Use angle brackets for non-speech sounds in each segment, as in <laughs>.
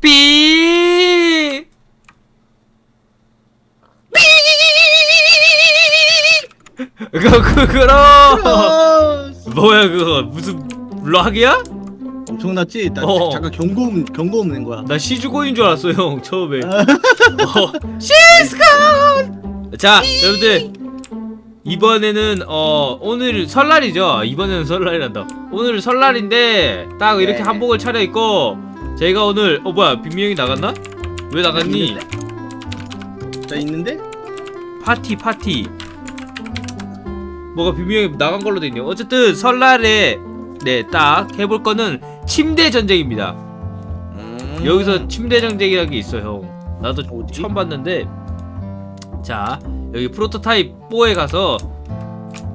삐. 그거 그거로 아, 뭐야 그거? 무슨 락이야? 엄청났지? 나 어. 잠깐 경고음 경고음 낸 거야. 나 시주고인 줄 알았어 형 처음에. 어, 시스콘 자 여러분들. 이번에는 어 오늘 설날이죠? 이번에는 설날이란다. 오늘 설날인데 딱 이렇게 네. 한복을 차려 입고 저희가 오늘 어 뭐야 빅명이 나갔나? 왜 나갔니? 자 있는데? 파티 파티 뭐가 빅명이 나간 걸로 돼 있네요 어쨌든 설날에 네 딱 해볼 거는 침대 전쟁입니다 음. 여기서 침대 전쟁이라는 게 있어 형 나도 어디? 처음 봤는데 자 여기 프로토타입 4에 가서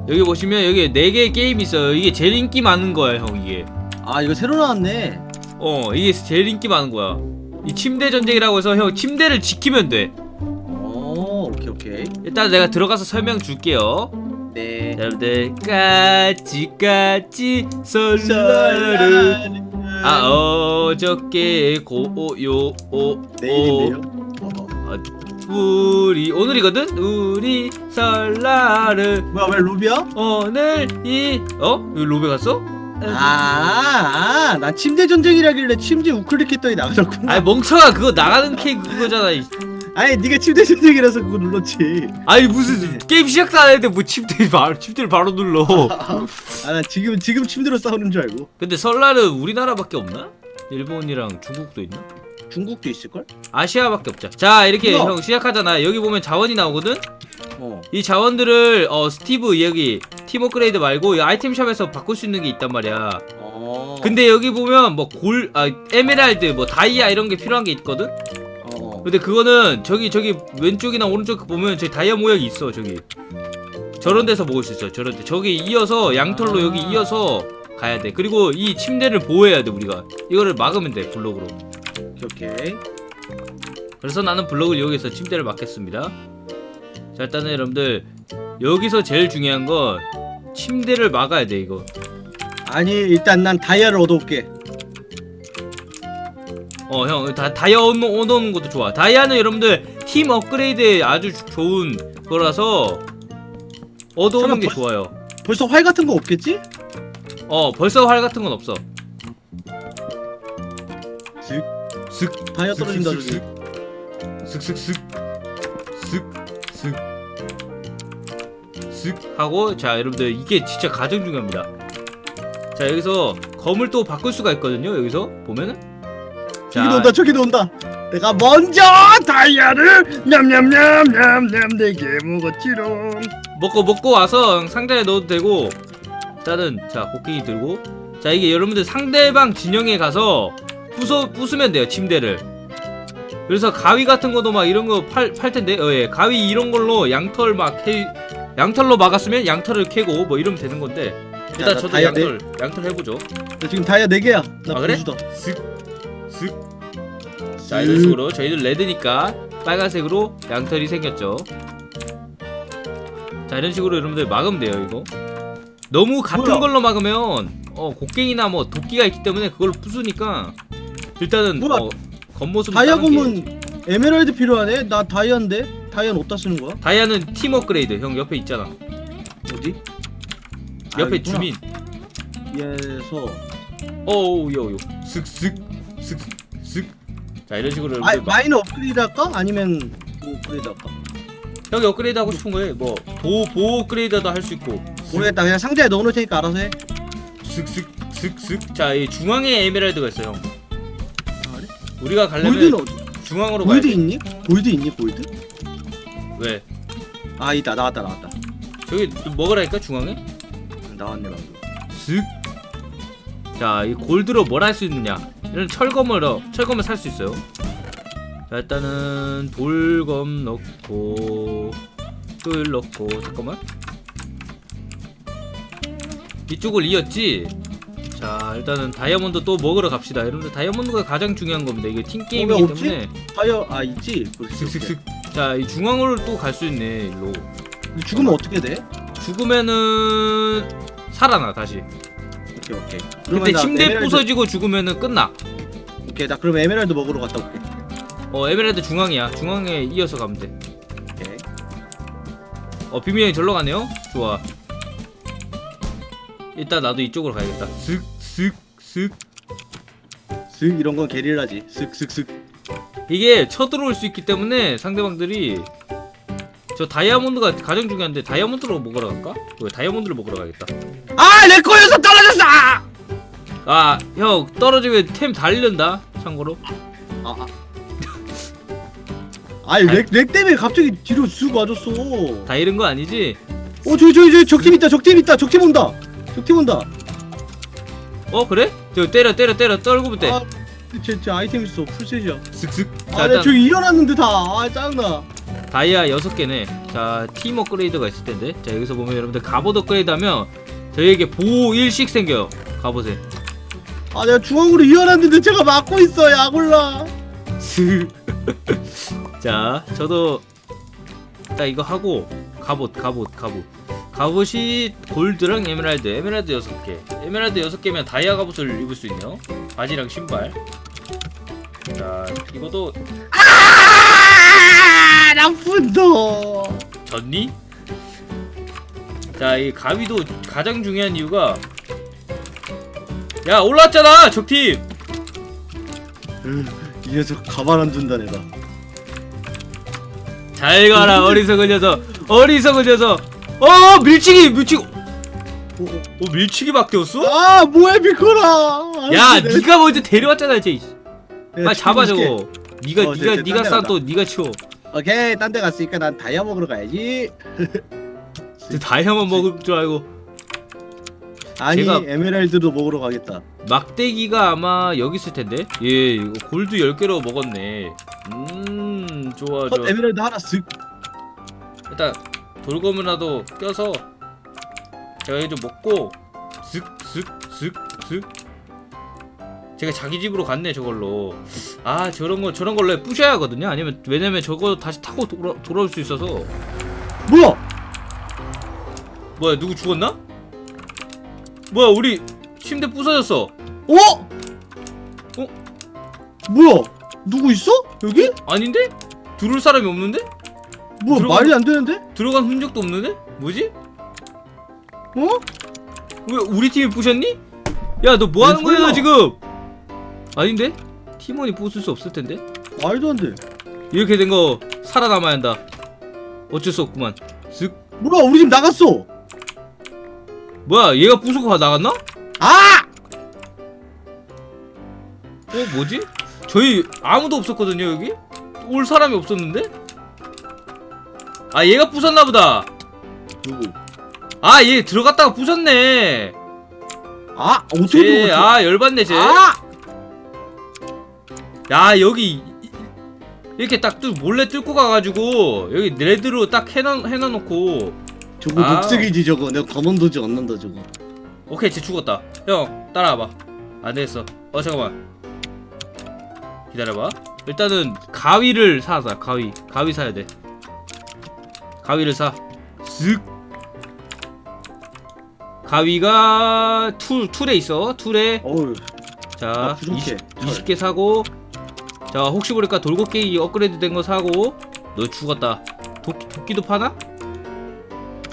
여기 보시면 여기 4개의 게임이 있어요 이게 제일 인기 많은 거야 형 이게 아 이거 새로 나왔네. 어 이게 제일 인기 많은 거야 이 침대 전쟁이라고 해서 형 침대를 지키면 돼 오 오케이 오케이. 일단 내가 들어가서 설명 줄게요 네. 자, 여러분들 까치 까치 설날은 아 어저께 고요 오 내일인데요. 아, 우리 오늘이거든 우리 설날은 뭐야 왜 루비야? 오늘 이 어? 여기 로베 갔어? 아, 아, 나 침대 전쟁이라길래 침대 우클릭 했더니 나가졌구나. 아니 멍청아 그거 나가는 케이크 그거잖아 이- 아니 네가 침대 전쟁이라서 그거 눌렀지. 아니 무슨 게임 시작도 안 했는데 뭐 침대 바로 침대를 바로 눌러 <laughs> 아, 나 지금 지금 침대로 싸우는 줄 알고. 근데 설날은 우리나라밖에 없나? 일본이랑 중국도 있나? 중국도 있을 걸? 아시아밖에 없자 자 이렇게 우와. 형 시작하잖아 여기 보면 자원이 나오거든? 어. 이 자원들을 어 스티브 여기 팀 업 그레이드 말고 이 아이템샵에서 바꿀 수 있는 게 있단 말이야 어. 근데 여기 보면 뭐 골, 아, 에메랄드, 뭐 다이아 이런 게 필요한 게 있거든? 어. 근데 그거는 저기 저기 왼쪽이나 오른쪽 보면 저기 다이아 모양이 있어 저기 저런 데서 먹을 수 있어 저런 데 저기 이어서 양털로 아. 여기 이어서 가야 돼 그리고 이 침대를 보호해야 돼 우리가 이거를 막으면 돼 블록으로 오케이 오케이. 그래서 나는 블록을 여기서 침대를 막겠습니다 자 일단은 여러분들 여기서 제일 중요한 건 침대를 막아야 돼 이거 아니 일단 난 다이아를 얻어올게. 어 형다 다이아 얻는, 얻는 것도 좋아 다이아는 여러분들 팀 업그레이드에 아주 주- 좋은 거라서 얻어오는 잠깐, 게 벌- 좋아요 벌써 활 같은 거 없겠지? 어 벌써 활 같은 건 없어 슥. 슥 다이아 떨어진다 저기. 슥슥슥슥슥슥 하고 자 여러분들 이게 진짜 가장 중요합니다 자 여기서 검을 또 바꿀 수가 있거든요 여기서 보면은 저기도 온다 저기도 온다. 내가 먼저 다이아를 냠냠냠냠냠 내게 먹었지롱. 먹고 먹고 와서 상자에 넣어도 되고 일단은 자 곡괭이 들고 자 이게 여러분들 상대방 진영에 가서 부숴 부수면 돼요 침대를 그래서 가위 같은 것도 막 이런 거 팔 팔 텐데 어예 가위 이런 걸로 양털 막 캐, 양털로 막았으면 양털을 캐고 뭐 이러면 되는 건데 일단 야, 나 저도 다이아 네- 양털 양털 해보죠 나 지금 다이아 4 개야. 나 아, 그래? 보수다. 슥슥자 이런 식으로 저희들 레드니까 빨간색으로 양털이 생겼죠 자 이런 식으로 여러분들 막으면 돼요 이거 너무 같은 뭐야? 걸로 막으면 어 곡괭이나 뭐 도끼가 있기 때문에 그걸 부수니까 일단은 뭐야? 어, 겉모습 다이아 검은 에메랄드 필요하네. 나 다이아인데 다이아는 어디다 쓰는 거야? 다이아는 팀 업그레이드 형 옆에 있잖아 어디? 옆에 아, 있구나. 주민 예서. 어우 요요 슥슥 슥슥 자 이런 식으로 아, 막- 마이너 업그레이드 할까? 아니면 뭐 업그레이드 할까? 형이 업그레이드 하고 싶은 거에 뭐보 보호 업그레이드도 할 수 있고 모르겠다. 그냥 상자에 넣어놓을 테니까 알아서 해. 슥슥 슥슥 자이 중앙에 에메랄드가 있어요 형 아, 그래? 우리가 가려면 골드는 어디? 중앙으로 가야 골드 돼 있니? 골드 있니? 골드? 왜? 아 있다 나왔다 나왔다. 저기 좀 먹으라니까 중앙에? 나왔네 방금. 슥. 자, 이 골드로 뭘 할 수 있느냐? 이런 철검을 넣어. 철검을 살 수 있어요. 자, 일단은 돌검 넣고 꿀 넣고 잠깐만. 이쪽을 이었지. 자, 일단은 다이아몬드 또 먹으러 갑시다. 여러분들 다이아몬드가 가장 중요한 겁니다. 이게 팀 게임이기 어, 왜 없지? 때문에 다이아 아 있지. 슥슥슥. 자, 이 중앙으로 또 갈 수 있네. 일로. 근데 죽으면 어떻게 돼? 죽으면은 살아나 다시. 오케이 오케이. 근데 나 침대 에메랄드- 부서지고 죽으면은 끝나. 오케이 나 그럼 에메랄드 먹으러 갔다 올게 어 에메랄드 중앙이야 중앙에 이어서 가면 돼어 오케이 비밀 형이 절로 가네요 좋아 일단 나도 이쪽으로 가야겠다 슥 슥 슥 슥 이런 건 게릴라지 슥슥슥 이게 쳐들어올 수 있기 때문에 상대방들이 저 다이아몬드가 가장 중요한데 다이아몬드로 먹으러 갈까? 왜 다이아몬드를 먹으러 가야겠다 아 내 거여서 떨어졌어 아형 떨어지면 템 달린다 참고로 아, 아. <laughs> 아니 렉, 렉 때문에 갑자기 뒤로 쑥 와줬어 다 잃은 거 아니지? 어 저기 저기 저기 적팀 있다 적팀 있다 적팀 온다 적팀 온다 어 그래? 저 때려 때려 때려 떨구면 돼 아, 제, 제 아이템 있어 풀셋이야. 슥슥? 자 아, 내 일단 저기 일어났는데 다. 아, 짜증나. 다이아 6개네. 자팀 업그레이드가 있을 텐데. 자 여기서 보면 여러분들 갑옷 업그레이드 하면 저희에게 보호 1씩 생겨요. 갑옷에. 아, 내가 중앙으로 일어났는데 제가 막고 있어, 약올라. <laughs> 자 저도 딱 이거 하고 갑옷 갑옷 갑옷 갑옷이 골드랑 에메랄드 에메랄드 6개 에메랄드 6개면 다이아 갑옷을 입을 수 있네요 바지랑 신발 자 이것도 아, 나쁜 놈. 졌니? 자 이 가위도 가장 중요한 이유가 야 올라왔잖아 적팀 이 녀석 가만 안 둔다, 내가. 잘 가라 어리석은 녀석 어리석은 녀석 어 밀치기 밀치기 어, 어 밀치기 바뀌었어? 아, 뭐야, 비코라. 야 니가 먼저 데려왔잖아 이제 네, 빨리 잡아 저거 니가 어, 네, 네, 니가 딴데 싸 가자. 또 니가 치워 오케이, 딴 데 갔으니까 난 다이아 먹으러 가야지. <laughs> 다이아만 먹을 줄 알고 아니, 제가- 에메랄드도 먹으러 가겠다. 막대기가 아마 여기 있을 텐데 예 이거 골드 10개로 먹었네 음 좋아 헛, 좋아 에메랄드 하나 쓱. 일단 돌검이라도 껴서 제가 이거 좀 먹고 슥슥슥슥 제가 자기 집으로 갔네 저걸로 아 저런 거 저런 걸로 부셔야 하거든요 아니면 왜냐면 저거 다시 타고 돌아, 돌아올 수 있어서 뭐야? 뭐야 누구 죽었나? 뭐야 우리 침대 부서졌어 어? 어? 뭐야? 누구 있어? 여기? 아닌데? 들어올 사람이 없는데? 뭐야, 들어가- 말이 안 되는데? 들어간 흔적도 없는데? 뭐지? 어? 왜 우리 팀이 부셨니? 야 너 뭐 하는 왜 거야 너 설마? 지금? 아닌데? 팀원이 부술 수 없을 텐데? 말도 안 돼. 이렇게 된 거 살아남아야 한다. 어쩔 수 없구만. 쓱. 뭐야, 우리 집 나갔어. 뭐야 얘가 부수고 나갔나? 아! 어 뭐지? 저희 아무도 없었거든요 여기? 올 사람이 없었는데? 아 얘가 부쉈나 보다. 누구? 아 얘 들어갔다가 부쉈네. 아, 어떻게 쟤, 들어갔어? 아 열받네 쟤. 아! 야 여기 이- 이- 이렇게 딱 뚫, 몰래 뚫고 가가지고 여기 레드로 딱 해놔 해놔놓고 저거 아. 녹색이지 저거 내가 검은도지 얻는다 저거 오케이 쟤 죽었다 형 따라와봐 안 되겠어 어 잠깐만 기다려봐 일단은 가위를 사자 가위 가위 사야 돼 가위를 사 쓱 가위가 툴 툴에 있어. 툴에. 어우 자 아, 부족해. 20, 철. 20 개 사고. 자 혹시 모르니까 돌고기 업그레이드 된 거 사고. 너 죽었다. 도, 도끼도 파나?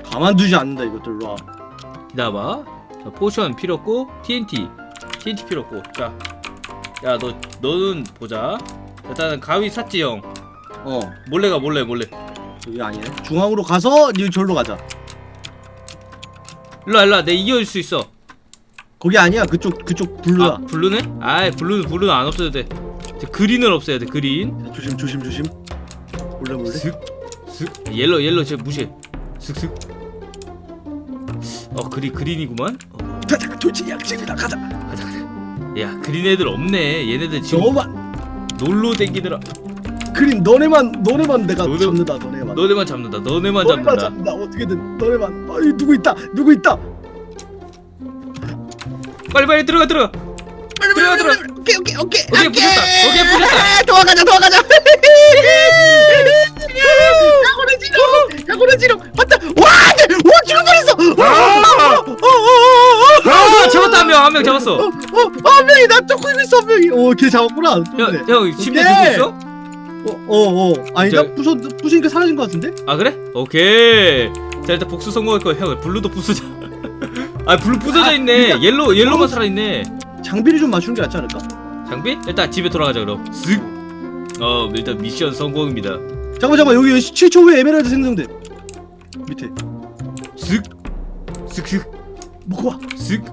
가만두지 않는다 이것들. 일로 와. 기다려봐. 자, 포션 필요 없고 TNT TNT 필요 없고. 자 야 너 너는 보자. 일단은 가위 샀지 형? 어, 몰래 가 몰래 몰래 여기 아니네 중앙으로 가서 니 절로 가자. 일로와 일로와. 내 이겨줄 수 있어. 거기 아니야. 그쪽 그쪽 블루야. 아 블루네? 아이 블루는 블루는 안 없어도 돼. 이제 그린을 없애야 돼 그린. 자, 조심 조심 조심. 몰래 몰래? 슥슥. 옐로 옐로 쟤 무시해. 슥슥. 어 그리 그린이구만. 어, 가자 도치 약집이다. 가자. 가자 가자. 야 그린 애들 없네. 얘네들 지금 너만. 놀러 댕기느라. 그린 너네만 너네만 내가 너네- 잡는다 너네만 너네만 잡는다. 너네만 너네만 잡는다. 잡는다. 어떻게든. 너네만. 어이 누구 있다. 누구 있다. 빨리 빨리 들어가 들어가. 빨리 들어가, 빨리. 오케이 오케이 오케이. 오케이, 부셨다. 오케이, 부셨다. 도망가자 도망가자. 야구를 지러 야구를 지러 맞다. 와 안 돼 와 죽어버렸어 아 잡았다 한 명. 한 명 잡았어. 어한 명이 오케이 나 쫓고 있어 분명히 오걔 잡았구나. 좋네. 형, 형 침대 오케이. 들고 있어? 어어 어. 아니다 저- 부숴 부수니까 사라진 것 같은데? 아 그래? 오케이. 자 일단 복수 성공할 거야 형 블루도 부수자. <laughs> 아 블루 부서져 아, 있네. 일단- 옐로 옐로만 어? 살아 있네. 장비를 좀 맞추는 게 낫지 않을까? 장비? 일단 집에 돌아가자 그럼. 쓱 어 일단 미션 성공입니다. 잠깐만 잠깐만. 여기 7초 후에 에메랄드 생성돼. 밑에. 쓱 쓱쓱 먹고 와 쓱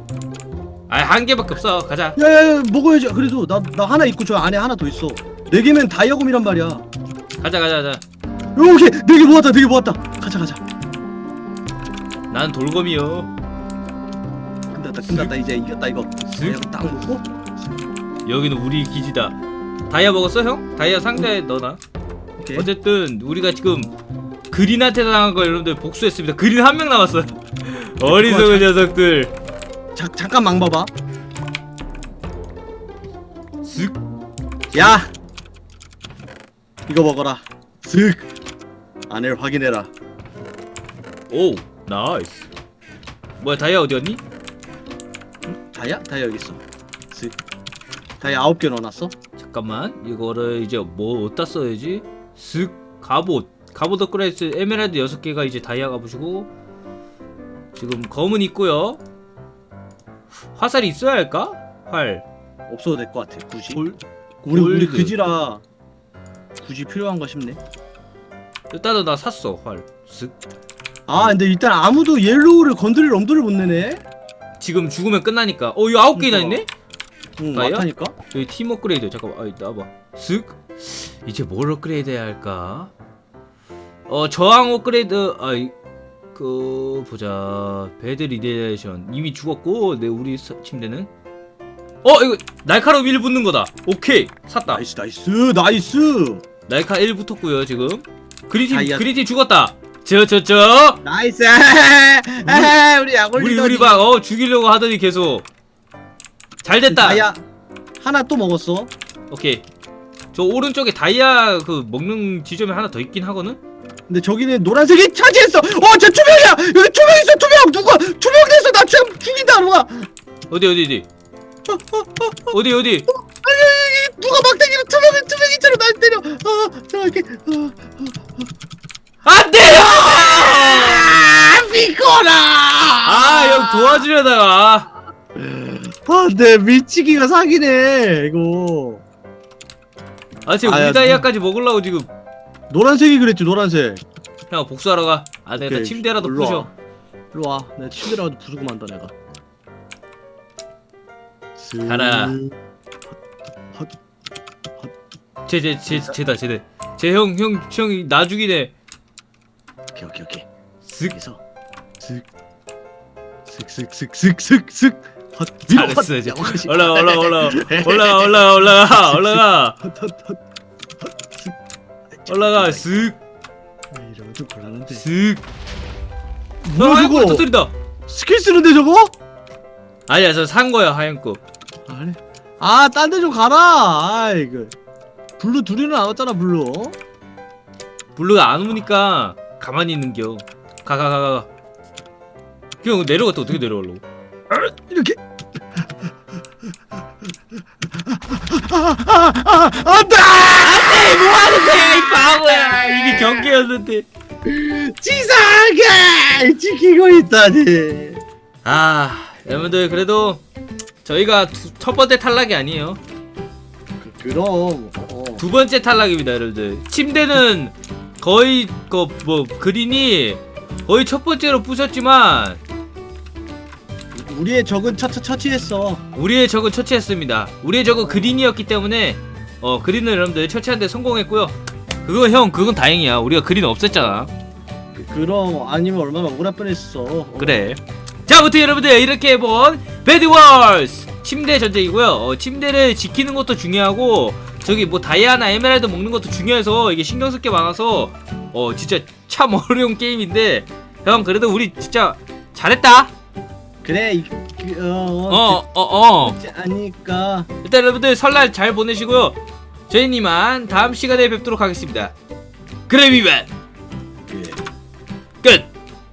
아 한 개밖에 없어. 가자. 야야야 먹어야지. 그래도 나 나 하나 있고 저 안에 하나 더 있어. 네 개면 다이아곰이란 말이야. 가자 가자 가자 오케이. 네 개 모았다 네 개 모았다. 가자 가자. 난 돌검이요. 끝났다 끝났다. 이제 이겼다 이거. 쓱딱 먹고? 여기는 우리 기지다. 다이아 먹었어 형? 다이아 상자에 넣어놔. 오케이. 어쨌든 우리가 지금 그린한테 당한 거 여러분들 복수했습니다. 그린 한 명 남았어 <laughs> 어리석은 녀석들. 자, 잠깐 망 봐봐. 쓱 야! 이거 먹어라. 슥 안을 확인해라. 오 나이스. 뭐야 다이아 어디 갔니? 다이아? 다이아 여기 있어. 슥 다이아 아홉 개 넣어놨어. 잠깐만 이거를 이제 뭐 어디다 써야지? 쓱 갑옷. 갑옷 업그레이드 에메랄드 6개가 이제 다이아 갑옷이고 지금 검은 있고요. 화살이 있어야 할까? 활. 없어도 될 것 같아 굳이. 골, 우리 우리 골드. 그지라 굳이 필요한가 싶네 일단은 나 샀어 활쓱 아 근데 일단 아무도 옐로우를 건드릴 엄두를 못 내네. 지금 죽으면 끝나니까. 어 이거 아홉 개나. 있네? 응 다이아? 맞다니까? 여기 팀 업그레이드. 잠깐만. 아 나와봐. 쓱 이제 뭘 업그레이드 해야 할까? 어 저항 업그레이드. 아그 보자. 배드 리데이션. 이미 죽었고 내 우리 사- 침대는? 어 이거 날카로움 1 붙는 거다. 오케이. 샀다. 나이스 나이스. 나이스. 날카 1 붙었고요 지금 그리팀 다이아- 그리팀 죽었다. 저 저 저. 나이스. 우리 약 <laughs> 우리 우리 막 어 죽이려고 하더니 계속. 잘 됐다. 다이아 하나 또 먹었어. 오케이. 저 오른쪽에 다이아 그 먹는 지점이 하나 더 있긴 하거든? 근데 저기는 노란색이 차지했어. 어 저 투명이야. 여기 투명 있어 투명. 누가? 투명 돼서 나 지금 죽인다 누가. 어디 어디 어디? 어디 어디? 아니 누가 막대기로 투명 투명이처럼 날 때려. 아 저렇게 안돼 아 미거라! 아 형 도와주려다가. 아네 미치기가 사기네 이거. 아 지금 아, 야, 우리 다이아까지 먹으려고 지금. 노란색이 그랬지 노란색. 형 복수하러 가 아 내가 오케이, 침대라도 일로. 부셔. 일로 와. 내가 침대라도 부수고 만다 내가. 가라. 쟤쟤쟤 쟤다 쟤네 쟤형형 형이 나 죽이네 오케이 오케이 오케이. 쓱 여기서. 헛. 잘했어, 이제. 야, 어거시. <laughs> 올라가 올라가 올라가 올라가 올라가 올라가 쓱 아, 이러면 좀 곤란한데. 쓱 뭐야 하얀 거? 저거 터뜨린다. 스킬 쓰는데 저거? 아니야 저 산 거야 하얀 거. 아니. 아 딴 데 좀 가라. 아이 그 블루 둘이는 나왔잖아 블루. 블루가 안 오니까 가만히 있는겨. 가가 가가 그냥 내려갔다 어떻게 내려가려고? 이렇게. 아아아 안돼! 뭐하는 거야 이 바보야. 이게 경계였는데. 지상에 지키고 있다니. 아 여러분들 그래도 저희가 두, 첫 번째 탈락이 아니에요. 그, 그럼 어. 두 번째 탈락입니다 여러분들. 침대는 거의 그 뭐 그린이 거의 첫 번째로 부셨지만 우리의 적은 처 처 처치했어. 우리의 적은 처치했습니다. 우리의 적은 그린이었기 때문에 어 그린을 여러분들 처치하는데 성공했고요. 그건 형 그건 다행이야. 우리가 그린 없앴잖아. 그, 그럼 아니면 얼마나 억울할 뻔했어. 어. 그래. 자 아무튼 여러분들 이렇게 해본 배드월스 침대 전쟁이고요. 어, 침대를 지키는 것도 중요하고 저기 뭐 다이아나 에메랄드 먹는 것도 중요해서 이게 신경 쓸 게 많아서 어 진짜 참 <laughs> 어려운 게임인데 형 그래도 우리 진짜 잘했다. 그래 어어어 어, 어, 어. 어. 아니까 일단 여러분들 설날 잘 보내시고요. 저희님만 다음 시간에 뵙도록 하겠습니다. 그래 위반 끝.